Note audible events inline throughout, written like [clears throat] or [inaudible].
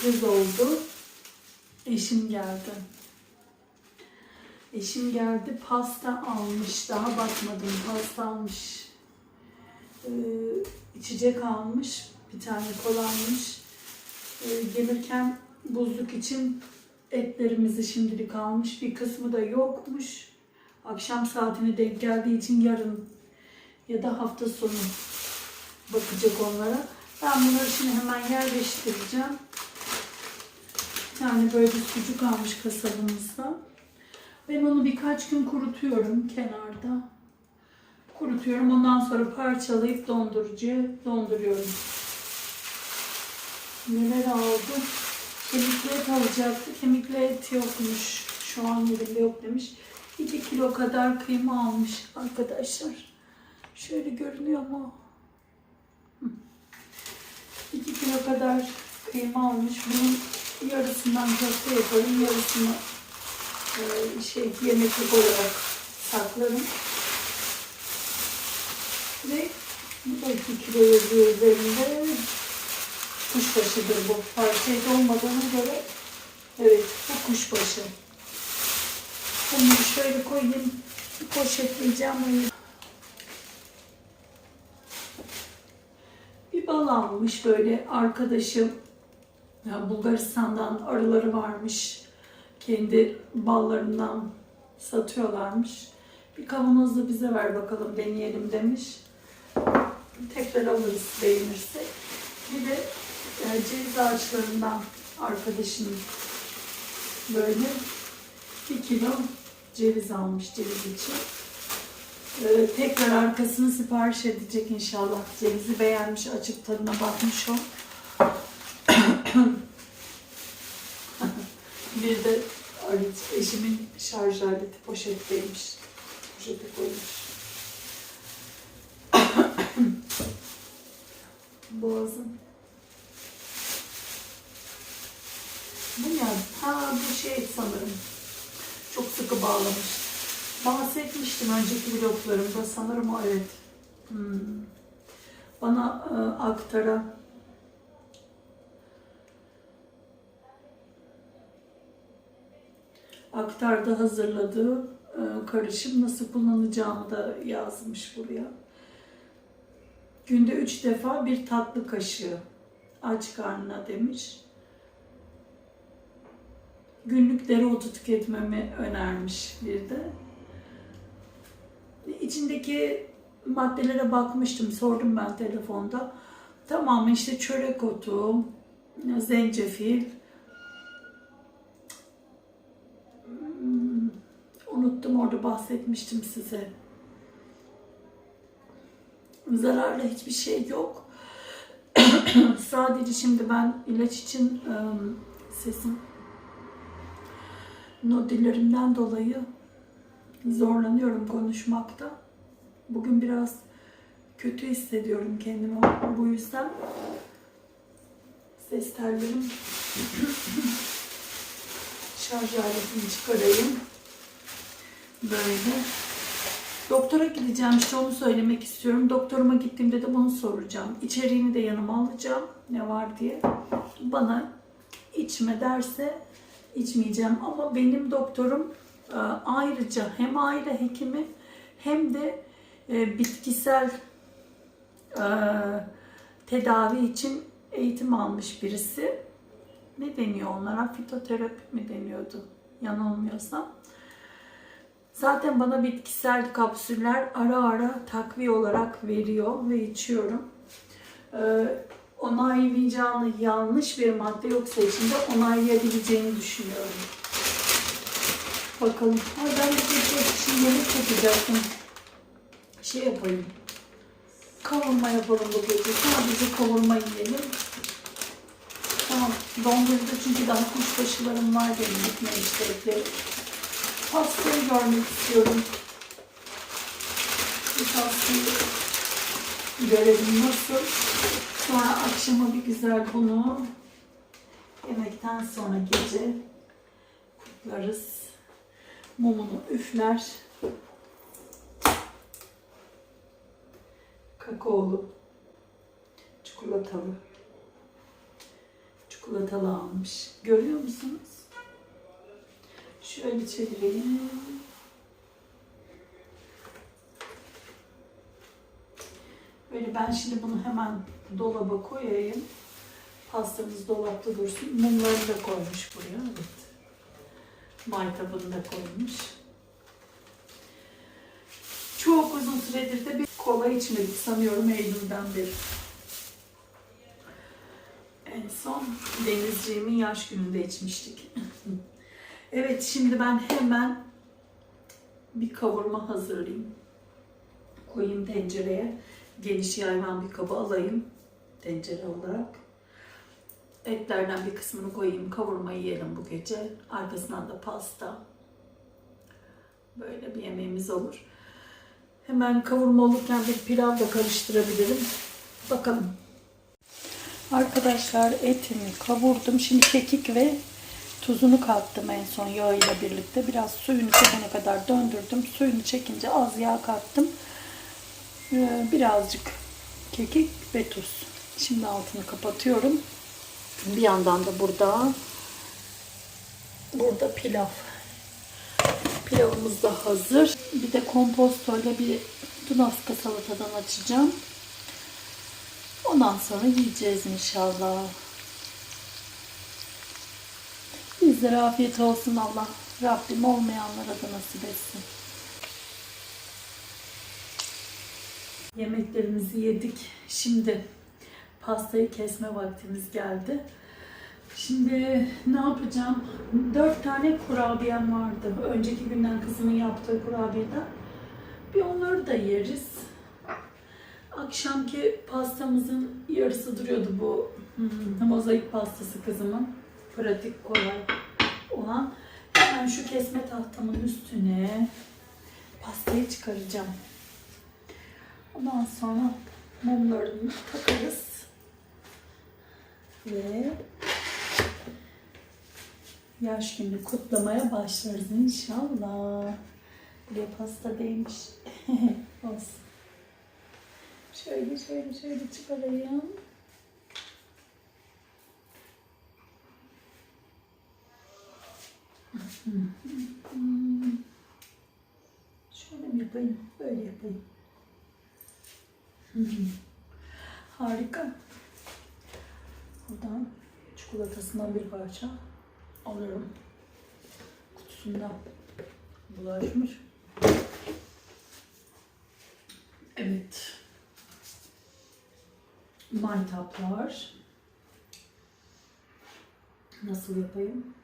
sürpriz oldu. Eşim geldi. Eşim geldi pasta almış. Daha bakmadım pasta almış. Ee, içecek almış. Bir tane kola almış. Ee, gelirken buzluk için etlerimizi şimdilik almış. Bir kısmı da yokmuş. Akşam saatine denk geldiği için yarın ya da hafta sonu bakacak onlara. Ben bunları şimdi hemen yerleştireceğim. Tane böyle bir sucuk almış kasabımızda. Ben onu birkaç gün kurutuyorum kenarda. Kurutuyorum. Ondan sonra parçalayıp dondurucuya donduruyorum. Neler aldı? Kemikli et alacaktı. Kemikli et yokmuş. Şu an elimde yok demiş. 2 kilo kadar kıyma almış arkadaşlar. Şöyle görünüyor mu? 2 kilo kadar kıyma almış. Bunun yarısından köfte yaparım, yarısını e, şey yemeklik olarak saklarım. Ve bu da 2 kilo yazıyor üzerinde. Kuşbaşıdır bu. Parçayı olmadığına göre evet bu kuşbaşı. Bunları şöyle koyayım. Poşetleyeceğim. Bir bal almış böyle arkadaşım. Bulgaristan'dan arıları varmış. Kendi ballarından satıyorlarmış. Bir kavanoz da bize ver bakalım deneyelim demiş. Tekrar alırız beğenirsek. Bir de e, ceviz ağaçlarından arkadaşım böyle bir kilo ceviz almış ceviz için. Ee, tekrar arkasını sipariş edecek inşallah. Cevizi beğenmiş, açıp tadına bakmış o. bir de eşimin şarj aleti poşetteymiş. Poşete koymuş. [coughs] Boğazım. Bu ne? Ha bu şey sanırım. Çok sıkı bağlamış. Bahsetmiştim önceki vloglarımda sanırım o evet. Hmm. Bana e, aktara aktarda hazırladığı e, karışım nasıl kullanacağımı da yazmış buraya. Günde üç defa bir tatlı kaşığı aç karnına demiş. Günlük dereotu tüketmemi önermiş bir de. İçindeki maddelere bakmıştım, sordum ben telefonda. Tamamı işte çörek otu, zencefil, hmm, unuttum orada bahsetmiştim size. Zararlı hiçbir şey yok. [clears throat] Sadece şimdi ben ilaç için ım, sesim nodillerimden dolayı zorlanıyorum konuşmakta. Bugün biraz kötü hissediyorum kendimi. Bu yüzden ses tellerim [clears throat] şarj aletini çıkarayım. Böyle. Doktora gideceğim işte onu söylemek istiyorum. Doktoruma gittiğimde de bunu soracağım. İçeriğini de yanıma alacağım. Ne var diye. Bana içme derse içmeyeceğim. Ama benim doktorum e, ayrıca hem aile hekimi hem de e, bitkisel e, tedavi için eğitim almış birisi. Ne deniyor onlara? Fitoterapi mi deniyordu? Yanılmıyorsam. Zaten bana bitkisel kapsüller ara ara takviye olarak veriyor ve içiyorum. Ee, onaylayacağını yanlış bir madde yoksa içinde onaylayabileceğini düşünüyorum. Bakalım. Ha, ben bir için yemek yapacaktım. Şey yapayım. Kavurma yapalım bu gece. Sadece kavurma yiyelim. Tamam. Dondurucu çünkü daha kuşbaşılarım var benim gitme işleri. Pastayı görmek istiyorum. Bu pastayı görelim nasıl. Sonra akşama bir güzel bunu yemekten sonra gece kutlarız. Mumunu üfler. Kakaolu, çikolatalı, Çikolatalı almış. Görüyor musunuz? Şöyle çevireyim. Böyle ben şimdi bunu hemen dolaba koyayım. Pastamız dolapta dursun. Mumlarını da koymuş buraya. Evet. Maytabını da koymuş. Çok uzun süredir de bir kola içmedik sanıyorum Eylül'den beri. En son Denizciğimin yaş gününde içmiştik. [laughs] evet şimdi ben hemen bir kavurma hazırlayayım. Koyayım tencereye. Geniş yayvan bir kaba alayım tencere olarak. Etlerden bir kısmını koyayım. Kavurma yiyelim bu gece. Arkasından da pasta. Böyle bir yemeğimiz olur. Hemen kavurma olurken bir pilav da karıştırabilirim. Bakalım. Arkadaşlar etimi kavurdum. Şimdi kekik ve tuzunu kattım en son yağıyla birlikte. Biraz suyunu çekene kadar döndürdüm. Suyunu çekince az yağ kattım. Ee, birazcık kekik ve tuz. Şimdi altını kapatıyorum. Bir yandan da burada burada pilav. Pilavımız da hazır. Bir de kompostoyla bir dunaska salatadan açacağım. Ondan sonra yiyeceğiz inşallah. Bizlere afiyet olsun Allah. Rabbim olmayanlara da nasip etsin. Yemeklerimizi yedik. Şimdi pastayı kesme vaktimiz geldi. Şimdi ne yapacağım? Dört tane kurabiyem vardı. Önceki günden kızımın yaptığı kurabiyeden. Bir onları da yeriz. Akşamki pastamızın yarısı duruyordu bu hmm, mozaik pastası kızımın. Pratik, kolay olan. Hemen şu kesme tahtamın üstüne pastayı çıkaracağım. Ondan sonra mumlarını takarız. Ve yaş günü kutlamaya başlarız inşallah. Buraya pasta değmiş. [laughs] Olsun. Şöyle şöyle şöyle çıkarayım. Şöyle mi yapayım? Böyle yapayım. [laughs] Harika. Buradan çikolatasından bir parça alıyorum. Kutusunda bulaşmış. Evet. Maytaplar. Nasıl yapayım?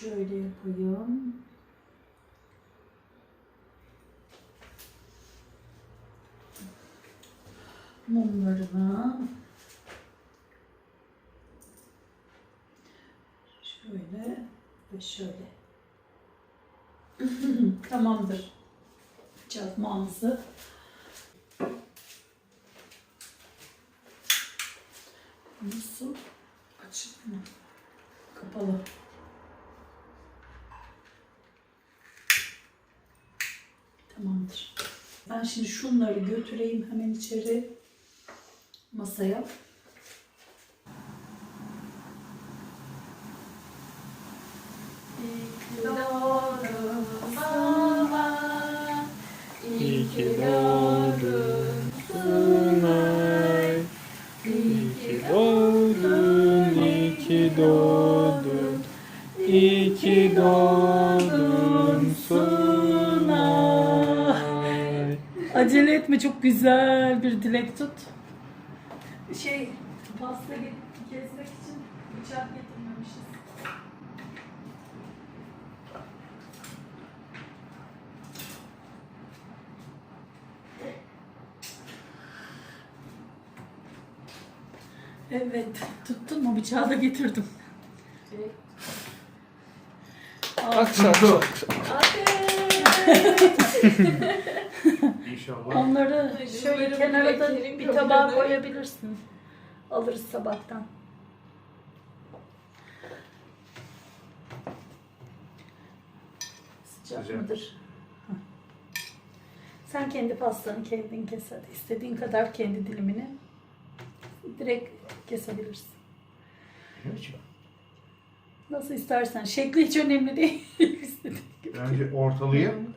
Şöyle yapayım. Mumlarını şöyle ve şöyle. [laughs] Tamamdır. Çakmağımızı Nasıl? Açık mı? Kapalı. Tamamdır. Ben şimdi şunları götüreyim hemen içeri masaya. Çok güzel bir dilek tut. Şey pasta kesmek için bıçak getirmemişiz. Evet, tuttun mu bıçağı da getirdim. Bak şak şak İnşallah. Onları şöyle kenara da bir tabağa koyabilirsin. Alırız sabahtan. Sıcak, Sıcak. mıdır? Hah. Sen kendi pastanı kendin kes hadi. İstediğin kadar kendi dilimini direkt kesebilirsin. Nasıl istersen. Şekli hiç önemli değil. [laughs] İstediğin gibi. Önce ortalayayım.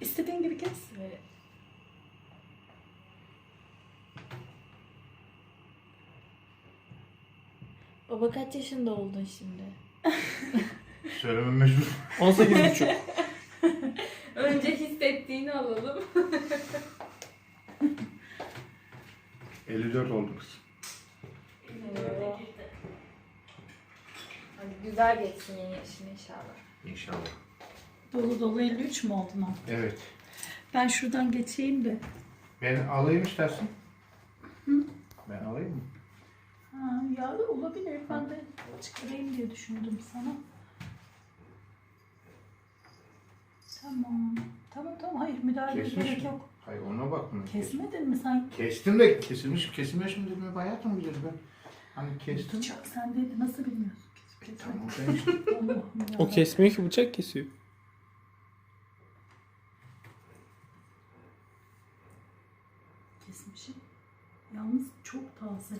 İstediğin gibi kes. Baba kaç yaşında oldun şimdi? [laughs] Söylemem mecbur. 18 buçuk. [laughs] Önce hissettiğini alalım. [laughs] 54 oldu kız. Hadi güzel geçsin yeni yaşın inşallah. İnşallah. Dolu dolu 53 mü oldun ha? Evet. Ben şuradan geçeyim de. Ben alayım istersen. Ben alayım mı? Ha, ya olabilir. Ben de çıkarayım diye düşündüm sana. Tamam. Tamam tamam. Hayır müdahale Kesmiş gerek mi? yok. Hayır ona bakma. Kesmedin mi sen? Kestim de kesilmiş kesilmiş mi dedim hayatım bilir ben. Hani kestim. Bıçak sendeydi. Nasıl bilmiyorsun? E, tamam ben işte. [laughs] Allah'ım ya. O kesmiyor ki bıçak kesiyor. Taze.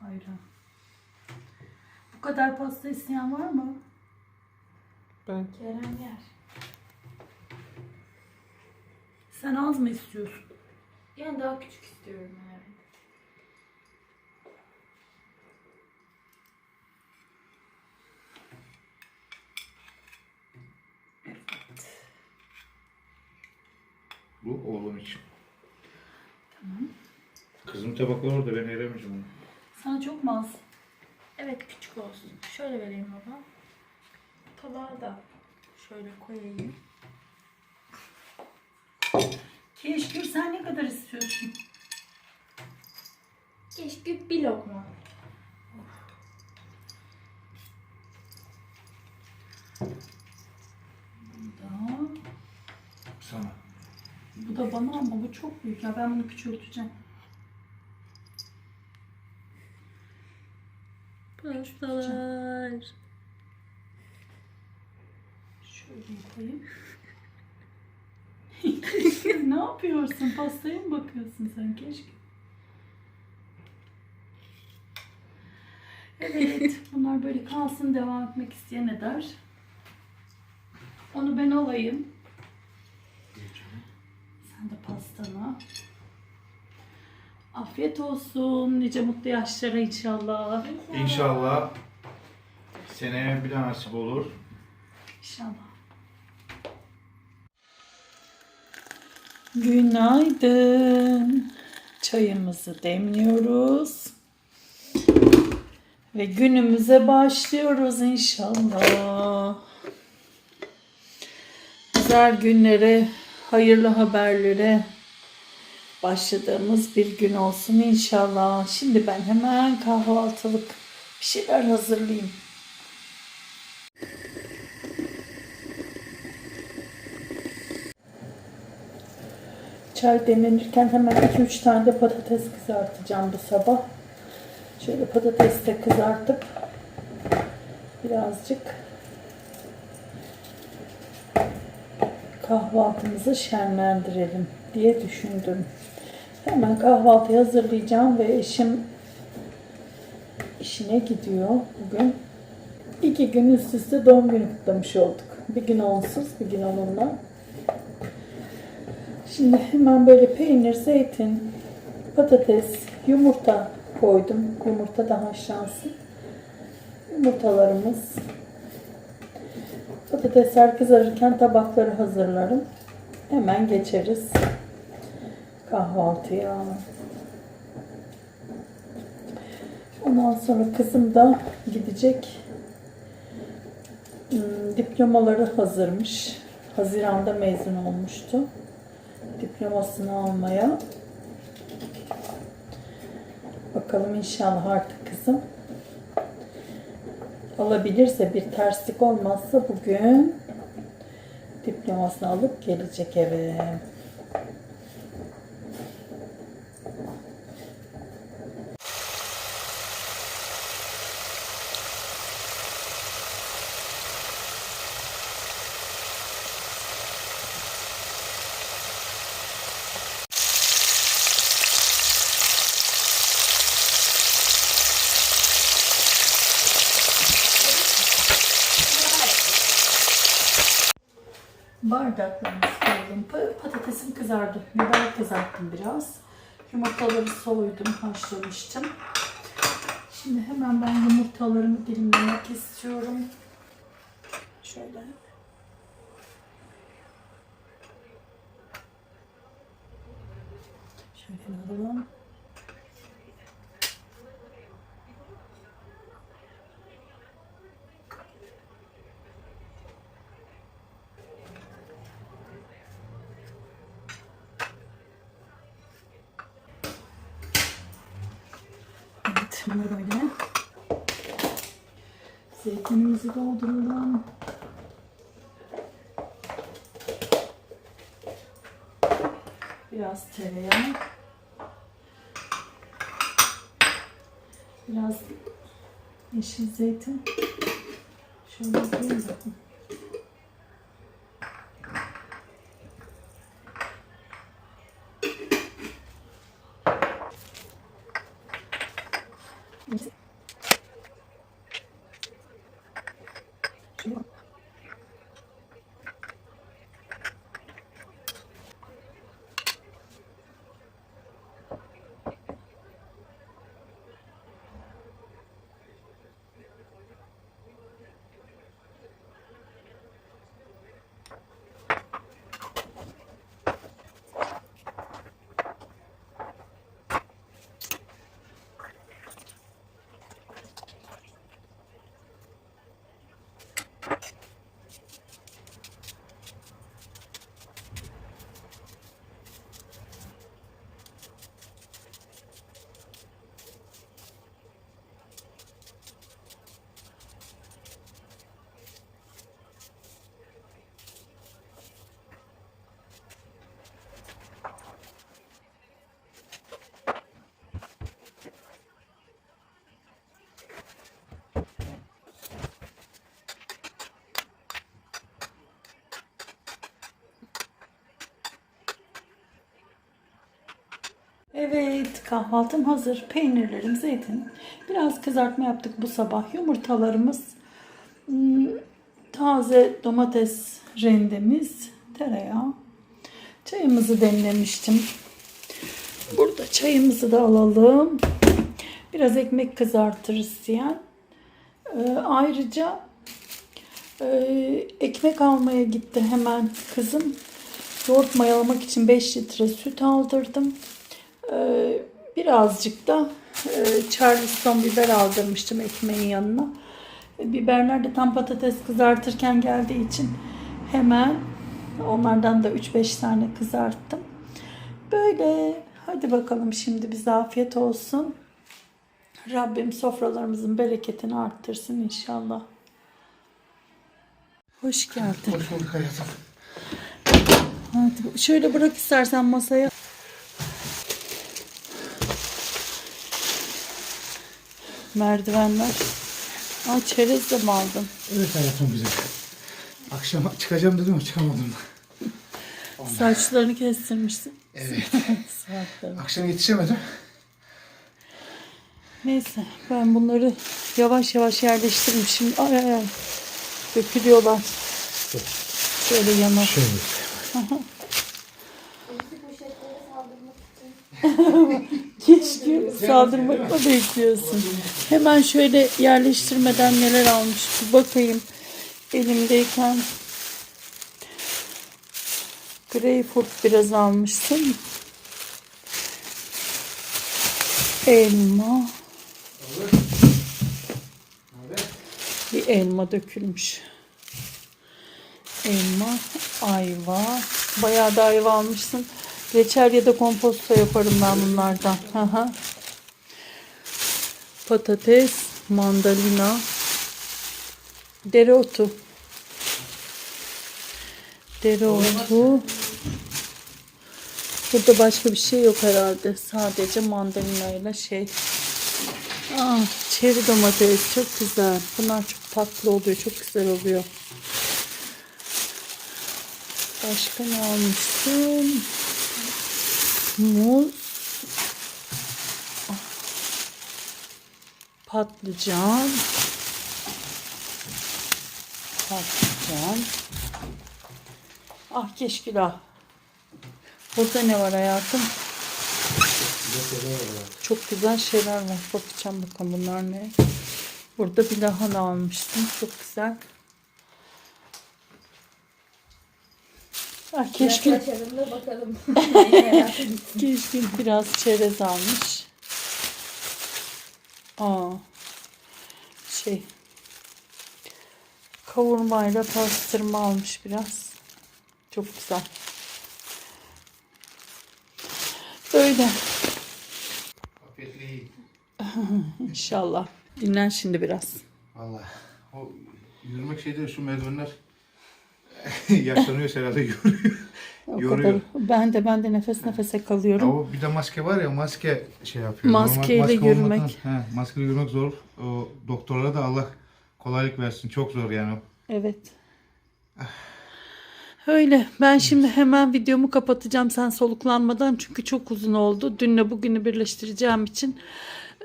Hayran. Bu kadar pasta isteyen var mı? Ben Kerem yer. Sen az mı istiyorsun? Yani daha küçük istiyorum evet. İçin. Tamam. Kızım tabaklar orada ben veremeyeceğim onu. Sana çok mu az? Evet küçük olsun. Şöyle vereyim baba. Tabağı da şöyle koyayım. Keşkür sen ne kadar istiyorsun? Keşke bir lokma. Daha. Sana. Bu da bana ama bu çok büyük ya ben bunu küçülteceğim. Pastalar. Şöyle koyayım. ne yapıyorsun? Pastaya mı bakıyorsun sen keşke? Evet, bunlar böyle kalsın devam etmek isteyen eder. Onu ben alayım. Sen de pastanı. Afiyet olsun. Nice mutlu yaşlara inşallah. İnşallah seneye bir daha nasip olur. İnşallah. Günaydın. Çayımızı demliyoruz. Ve günümüze başlıyoruz inşallah. Güzel günlere, hayırlı haberlere başladığımız bir gün olsun inşallah. Şimdi ben hemen kahvaltılık bir şeyler hazırlayayım. Çay demlenirken hemen 2-3 tane de patates kızartacağım bu sabah. Şöyle patates de kızartıp birazcık kahvaltımızı şenlendirelim diye düşündüm. Hemen kahvaltı hazırlayacağım ve eşim işine gidiyor bugün. İki gün üst üste doğum günü kutlamış olduk. Bir gün onsuz, bir gün onunla. Şimdi hemen böyle peynir, zeytin, patates, yumurta koydum. Yumurta da haşlansın. Yumurtalarımız. Patatesler kızarırken tabakları hazırlarım. Hemen geçeriz kahvaltıya. Ondan sonra kızım da gidecek. Hmm, Diplomaları hazırmış. Haziranda mezun olmuştu diplomasını almaya. Bakalım inşallah artık kızım alabilirse bir terslik olmazsa bugün diplomasını alıp gelecek eve. Bardaklarımı koydum. Pa- Patatesim kızardı. Biber kızarttım biraz. Yumurtaları soydum, haşlamıştım. Şimdi hemen ben yumurtalarımı dilimlemek istiyorum. Şöyle. Şöyle alalım. Bunu böyle. Zeytinimizi dolduralım. Biraz tereyağı. Biraz yeşil zeytin. Şöyle koyayım bakın. Evet, kahvaltım hazır. Peynirlerim, zeytin. Biraz kızartma yaptık bu sabah. Yumurtalarımız, hmm, taze domates rendemiz, tereyağı. Çayımızı demlemiştim. Burada çayımızı da alalım. Biraz ekmek kızartırız diyen. Ee, ayrıca e, ekmek almaya gitti hemen kızım. Yoğurt mayalamak için 5 litre süt aldırdım. Ee, birazcık da e, Charleston biber aldırmıştım ekmeğin yanına. Biberler de tam patates kızartırken geldiği için hemen onlardan da 3-5 tane kızarttım. Böyle hadi bakalım şimdi bize afiyet olsun. Rabbim sofralarımızın bereketini arttırsın inşallah. Hoş geldin. Hoş bulduk hayatım. Hadi şöyle bırak istersen masaya. Merdivenler. Aa çerez de mi aldın? Evet hayatım güzel. Akşam çıkacağım dedim ama çıkamadım. Saçlarını kestirmişsin. Evet. [laughs] Akşam yetişemedim. Neyse ben bunları yavaş yavaş yerleştirmişim. Ay ay ay. Dökülüyorlar. Şöyle yana. Şöyle. [laughs] Keşke saldırmakla bekliyorsun. Hemen şöyle yerleştirmeden neler almış bir bakayım. Elimdeyken greyfurt biraz almışsın. Elma. Bir elma dökülmüş. Elma, ayva. Bayağı da ayva almışsın. Reçel ya da komposto yaparım ben bunlardan. Patates, mandalina, dereotu. Dereotu. Burada başka bir şey yok herhalde. Sadece mandalina ile şey. Aa, çeri domates çok güzel. Bunlar çok tatlı oluyor. Çok güzel oluyor. Başka ne almıştım? Muz. Patlıcan. Patlıcan. Ah keşkülah. Burada ne var hayatım? Çok güzel şeyler var. Bakacağım bakalım bunlar ne. Burada bir lahana almıştım. Çok güzel. Ah keşkül. Biraz açalım da bakalım. [laughs] Keşkül biraz çerez almış. Aa. Şey. Kavurmayla pastırma almış biraz. Çok güzel. Böyle. Afiyetle yiyin. [laughs] İnşallah. Dinlen şimdi biraz. Valla o yürümek şeyde şu merdivenler [laughs] yaşlanıyor herhalde yoruyor. O Yoruyor. kadar. Ben de ben de nefes nefese kalıyorum. o bir de maske var ya maske şey yapıyor. Maskeyle Normal maske yürümek. olmadan- He, maskeyle yürümek zor. O doktorlara da Allah kolaylık versin. Çok zor yani. Evet. Öyle. Ben şimdi hemen videomu kapatacağım sen soluklanmadan çünkü çok uzun oldu. Dünle bugünü birleştireceğim için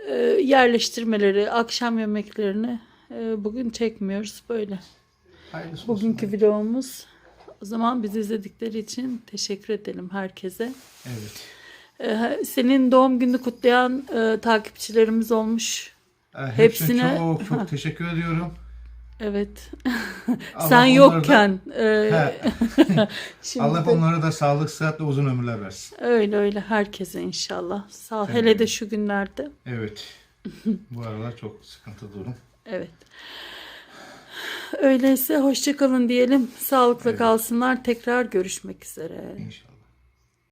e, yerleştirmeleri, akşam yemeklerini e, bugün çekmiyoruz böyle. Hayırlısı olsun. Bugünkü vlogumuz. O zaman bizi izledikleri için teşekkür edelim herkese. Evet. E, senin doğum gününü kutlayan e, takipçilerimiz olmuş. Ee, Hepsine çok [laughs] çok teşekkür ediyorum. Evet. [laughs] Allah Sen onlara da- yokken. e, [laughs] şimdi Allah onlara da sağlık, sıhhat ve uzun ömürler versin. Öyle öyle herkese inşallah. Sağ. Tabii. Hele de şu günlerde. Evet. Bu aralar çok sıkıntı durum. Evet. Öyleyse hoşça kalın diyelim. Sağlıkla Evet. kalsınlar. Tekrar görüşmek üzere. İnşallah.